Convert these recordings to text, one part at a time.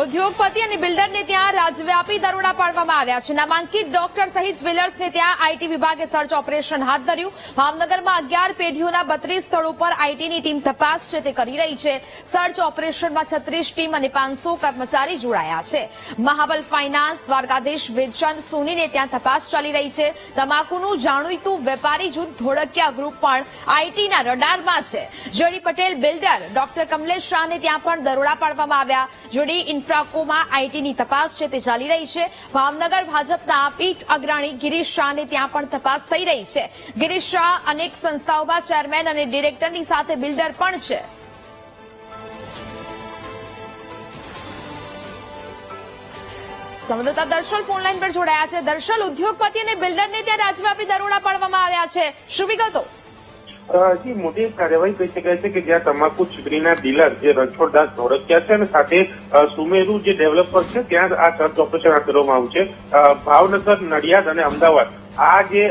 ઉદ્યોગપતિ અને બિલ્ડરને ત્યાં રાજવ્યાપી દરોડા પાડવામાં આવ્યા છે. નામાંકિત ડોક્ટર સહિત જ્વેલર્સને ત્યાં આઈટી વિભાગે સર્ચ ઓપરેશન હાથ ધર્યું. ભાવનગરમાં અગિયાર પેઢીઓના બત્રીસ સ્થળો પર આઈટીની ટીમ તપાસ છે તે કરી રહી છે. સર્ચ ઓપરેશનમાં છત્રીસ ટીમ અને પાંચસો કર્મચારી જોડાયા છે. મહાબલ ફાઇનાન્સ, દ્વારકાધીશ વેદચંદ સોનીને ત્યાં તપાસ ચાલી રહી છે. તમાકુનું જાણીતું વેપારી જૂથ ધોળકિયા ગ્રુપ પણ આઈટીના રડારમાં છે. જોડી પટેલ, બિલ્ડર, ડોક્ટર કમલેશ શાહને ત્યાં પણ દરોડા પાડવામાં આવ્યા. જોડી ઇન્ફ્રાકોમાં આઈટીની તપાસ છે, તે ચાલી રહી છે. ભાવનગર ભાજપના પીઠ અગ્રણી ગિરીશ શાહને ત્યાં પણ તપાસ થઈ રહી છે. ગિરીશ શાહ અનેક સંસ્થાઓમાં ચેરમેન અને ડિરેક્ટરની સાથે બિલ્ડર પણ છે. સંવાદદાતા દર્શલ ફોનલાઈન પર જોડાયા છે. દર્શલ, ઉદ્યોગપતિ અને બિલ્ડરને ત્યાં રાજવ્યાપી દરોડા પાડવામાં આવ્યા છે. શું વિગતો? જી મોટી કાર્યવાહી કહી શકાય છે કે જ્યાં તમાકુ છીકરીના ડીલર જે રણછોડદાસ ધોળકિયા છે અને સાથે સુમેરુ જે ડેવલપર છે, ત્યાં આ સર્ચ ઓપરેશન હાથ ધરવામાં આવ્યું છે. ભાવનગર, નડિયાદ અને અમદાવાદ, આ જે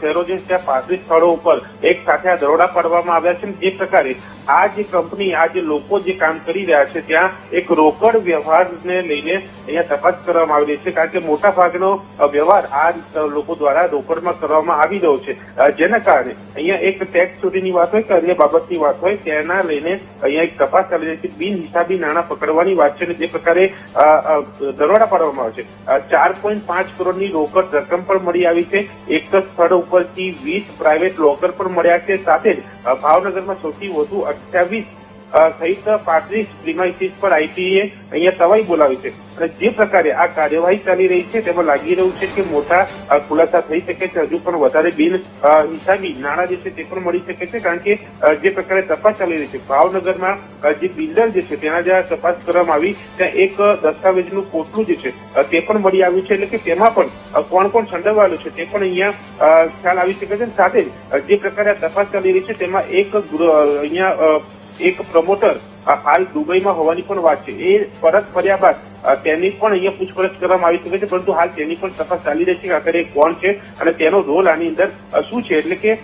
શહેરો જે છે, ત્યાં પાંત્રીસ સ્થળો ઉપર એક સાથે આ દરોડા પાડવામાં આવ્યા છે જે પ્રકારે આ જે કંપની, આ જે લોકો જે કામ કરી રહ્યા છે, ત્યાં એક રોકડ વ્યવહારને લઈને અહીંયા તપાસ કરવામાં આવી રહી છે, કારણ કે મોટા ભાગનો વ્યવહાર આ લોકો દ્વારા રોકડમાં કરવામાં આવી રહ્યો છે. જેના કારણે અહીંયા એક ટેક્સ ચોરીની વાત હોય કે અન્ય બાબતની વાત હોય, તેના લઈને અહીંયા એક તપાસ ચાલી રહી છે બિન હિસાબી નાણાં પકડવાની વાત છે અને જે પ્રકારે દરોડા પાડવામાં આવે છે. ચાર પોઈન્ટ પાંચ કરોડની રોકડ રકમ પણ મળી આવી છે. એક જ સ્થળ ઉપરથી વીસ પ્રાઇવેટ લોકર પણ મળ્યા છે. સાથે જ ભાવનગરમાં સૌથી વધુ every સહિત પાંત્રીસ પ્રિમાઇસીસ પર આઈટીએ અહીંયા તવાઈ બોલાવી છે. અને જે પ્રકારે આ કાર્યવાહી ચાલી રહી છે, તેમાં લાગી રહ્યું છે કે મોટા ખુલાસા થઈ શકે છે. હજુ પણ વધારે બિન હિસાબી નાણાં જે છે તે પણ મળી શકે છે, કારણ કે જે પ્રકારે તપાસ ચાલી રહી છે, ભાવનગરમાં જે બિલ્ડર જે છે તેના જ્યાં તપાસ કરવામાં આવી, ત્યાં એક દસ્તાવેજનું કોટલું જે છે તે પણ મળી આવ્યું છે. એટલે કે તેમાં પણ કોણ કોણ સંડોવાયેલું છે તે પણ અહીંયા ખ્યાલ આવી શકે છે. સાથે જ પ્રકારે આ તપાસ ચાલી રહી છે તેમાં એક અહીંયા એક પ્રમોટર હાલ દુબઈમાં હોવાની પણ વાત છે. એ પરત ફર્યા બાદ તેની પણ અહીંયા પૂછપરછ કરવામાં આવી શકે છે, પરંતુ હાલ તેની પણ તપાસ ચાલી રહી છે કે આખરે કોણ છે અને તેનો રોલ આની અંદર શું છે? એટલે કે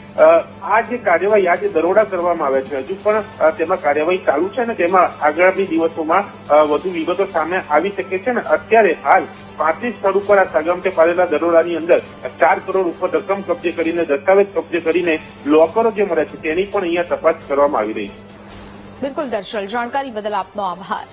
આ જે કાર્યવાહી, આ જે દરોડા કરવામાં આવે છે, હજુ પણ તેમાં કાર્યવાહી ચાલુ છે અને તેમાં આગામી દિવસોમાં વધુ વિગતો સામે આવી શકે છે અને અત્યારે હાલ પાંત્રીસ સ્થળ ઉપર આ સગમતે પાડેલા દરોડાની અંદર ચાર કરોડ ઉપર રકમ કબજે કરીને, દસ્તાવેજ કબજે કરીને લોકરો જે મળ્યા છે તેની પણ અહીંયા તપાસ કરવામાં આવી રહી છે. બિલકુલ દર્શલ જાણકારી બદલ આપનો આભાર.